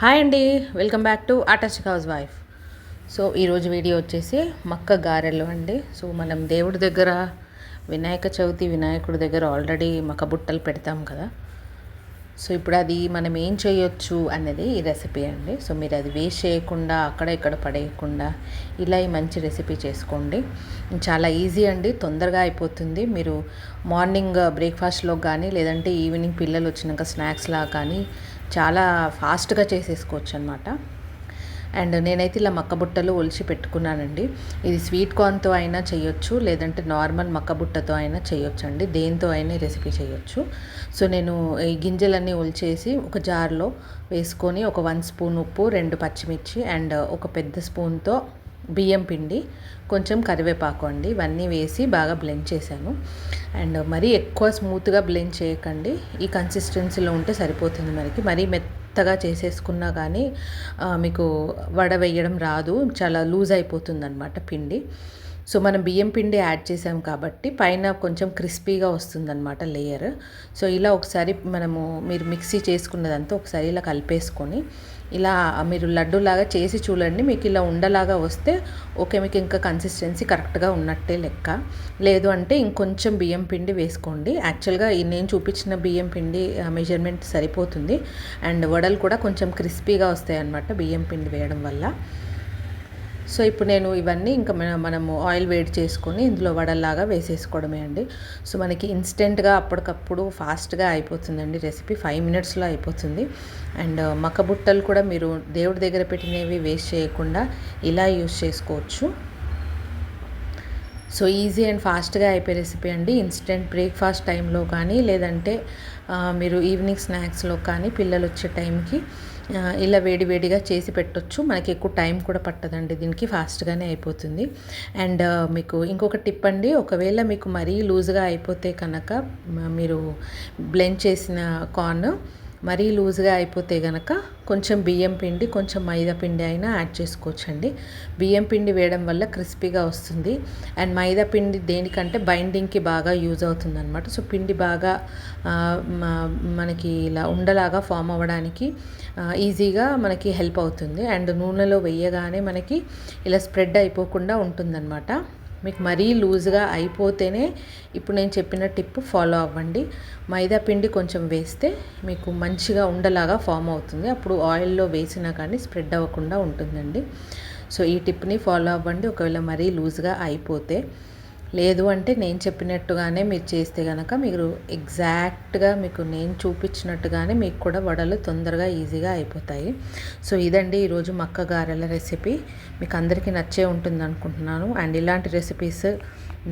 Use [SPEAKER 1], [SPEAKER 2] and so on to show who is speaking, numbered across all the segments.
[SPEAKER 1] Hi అండి welcome back to ఆటాచిక్ house wife so ఈరోజు వీడియో వచ్చేసి మక్క గారెలు అండి. సో మనం దేవుడి దగ్గర వినాయక చవితి వినాయకుడి దగ్గర ఆల్రెడీ మక్క బుట్టలు పెడతాం కదా. సో ఇప్పుడు అది మనం ఏం చేయొచ్చు అనేది ఈ రెసిపీ అండి. సో మీరు అది వేస్ట్ చేయకుండా అక్కడ ఇక్కడ పడేయకుండా ఇలా ఈ మంచి రెసిపీ చేసుకోండి. చాలా ఈజీ అండి తొందరగా అయిపోతుంది. మీరు మార్నింగ్ బ్రేక్ఫాస్ట్లో కానీ లేదంటే ఈవినింగ్ పిల్లలు వచ్చినాక స్నాక్స్లా కానీ చాలా ఫాస్ట్గా చేసేసుకోవచ్చు అనమాట అండ్ నేనైతే ఇలా మక్క బుట్టలు ఒలిచి పెట్టుకున్నానండి. ఇది స్వీట్ కార్న్తో అయినా చేయొచ్చు లేదంటే నార్మల్ మక్క బుట్టతో అయినా చేయొచ్చు అండి దేంతో అయినా రెసిపీ చేయొచ్చు. సో నేను ఈ గింజలన్నీ ఒలిచేసి ఒక జార్లో వేసుకొని ఒక వన్ స్పూన్ ఉప్పు రెండు పచ్చిమిర్చి అండ్ ఒక పెద్ద స్పూన్తో బియ్యం పిండి కొంచెం కరివేపాకు అండి. ఇవన్నీ వేసి బాగా బ్లెండ్ చేశాను. అండ్ మరీ ఎక్కువ స్మూత్గా బ్లెండ్ చేయకండి. ఈ కన్సిస్టెన్సీలో ఉంటే సరిపోతుంది మనకి. మరీ మెత్తగా చేసేసుకున్నా కానీ మీకు వడ వేయడం రాదు. చాలా లూజ్ అయిపోతుంది అనమాట పిండి. సో మనం బియ్యం పిండి యాడ్ చేసాం కాబట్టి పైన కొంచెం క్రిస్పీగా వస్తుందన్నమాట లేయర్. సో ఇలా ఒకసారి మనము మీరు మిక్సీ చేసుకున్నదంతా ఒకసారి ఇలా కలిపేసుకొని ఇలా మీరు లడ్డూలాగా చేసి చూడండి. మీకు ఇలా ఉండలాగా వస్తే ఓకే మీకు ఇంకా కన్సిస్టెన్సీ కరెక్ట్గా ఉన్నట్టే లెక్క. లేదు అంటే ఇంకొంచెం బియ్యం పిండి వేసుకోండి. యాక్చువల్గా నేను చూపించిన బియ్యం పిండి మెజర్మెంట్ సరిపోతుంది. అండ్ వడలు కూడా కొంచెం క్రిస్పీగా వస్తాయి అన్నమాట బియ్యం పిండి వేయడం వల్ల. సో ఇప్పుడు నేను ఇవన్నీ ఇంకా మనము ఆయిల్ వేడి చేసుకొని ఇందులో వడల్లాగా వేసేసుకోవడమే అండి. సో మనకి ఇన్స్టెంట్గా అప్పటికప్పుడు ఫాస్ట్గా అయిపోతుందండి రెసిపీ ఫైవ్ మినిట్స్లో అయిపోతుంది. అండ్ uh, మక్క బుట్టలు కూడా మీరు దేవుడి దగ్గర పెట్టినవి వేస్ట్ చేయకుండా ఇలా యూస్ చేసుకోవచ్చు. సో ఈజీ అండ్ ఫాస్ట్గా అయిపోయే రెసిపీ అండి. ఇన్స్టెంట్ బ్రేక్ఫాస్ట్ టైంలో కానీ లేదంటే మీరు ఈవినింగ్ స్నాక్స్లో కానీ పిల్లలు వచ్చే టైంకి ఇలా వేడి వేడిగా చేసి పెట్టొచ్చు. మనకి ఎక్కువ టైం కూడా పట్టదండి. దీనికి ఫాస్ట్గానే అయిపోతుంది. అండ్ మీకు ఇంకొక టిప్ అండి. ఒకవేళ మీకు మరీ లూజ్గా అయిపోతే కనుక మీరు బ్లెండ్ చేసిన కార్న్ మరీ లూజ్గా అయిపోతే కనుక కొంచెం బియ్యం పిండి కొంచెం మైదా పిండి అయినా యాడ్ చేసుకోవచ్చండి. బియ్యం పిండి వేయడం వల్ల క్రిస్పీగా వస్తుంది. అండ్ మైదా పిండి దేనికంటే బైండింగ్కి బాగా యూజ్ అవుతుంది అనమాట సో పిండి బాగా మనకి ఇలా ఉండలాగా ఫామ్ అవ్వడానికి ఈజీగా మనకి హెల్ప్ అవుతుంది. అండ్ నూనెలో వేయగానే మనకి ఇలా స్ప్రెడ్ అయిపోకుండా ఉంటుందన్నమాట. మీకు మరీ లూజ్గా అయిపోతేనే ఇప్పుడు నేను చెప్పిన టిప్ ఫాలో అవ్వండి. మైదా పిండి కొంచెం వేస్తే మీకు మంచిగా ఉండలాగా ఫామ్ అవుతుంది. అప్పుడు ఆయిల్లో వేసినా కానీ స్ప్రెడ్ అవ్వకుండా ఉంటుందండి. సో ఈ టిప్ని ఫాలో అవ్వండి. ఒకవేళ మరీ లూజ్గా అయిపోతే లేదు అంటే నేను చెప్పినట్టుగానే మీరు చేస్తే కనుక మీరు ఎగ్జాక్ట్గా మీకు నేను చూపించినట్టుగానే మీకు కూడా వడలు తొందరగా ఈజీగా అయిపోతాయి. సో ఇదండి ఈరోజు మక్క గారెల రెసిపీ. మీకు అందరికీ నచ్చే ఉంటుంది అనుకుంటున్నాను. అండ్ ఇలాంటి రెసిపీస్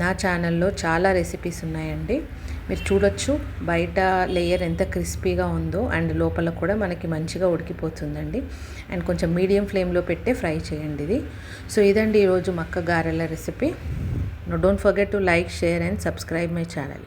[SPEAKER 1] నా ఛానల్లో చాలా రెసిపీస్ ఉన్నాయండి. మీరు చూడొచ్చు బయట లేయర్ ఎంత క్రిస్పీగా ఉందో అండ్ లోపల కూడా మనకి మంచిగా ఉడికిపోతుందండి. అండ్ కొంచెం మీడియం ఫ్లేమ్లో పెట్టే ఫ్రై చేయండి ఇది. సో ఇదండి ఈరోజు మక్క గారెల recipe. Now don't forget to like, share and subscribe my channel.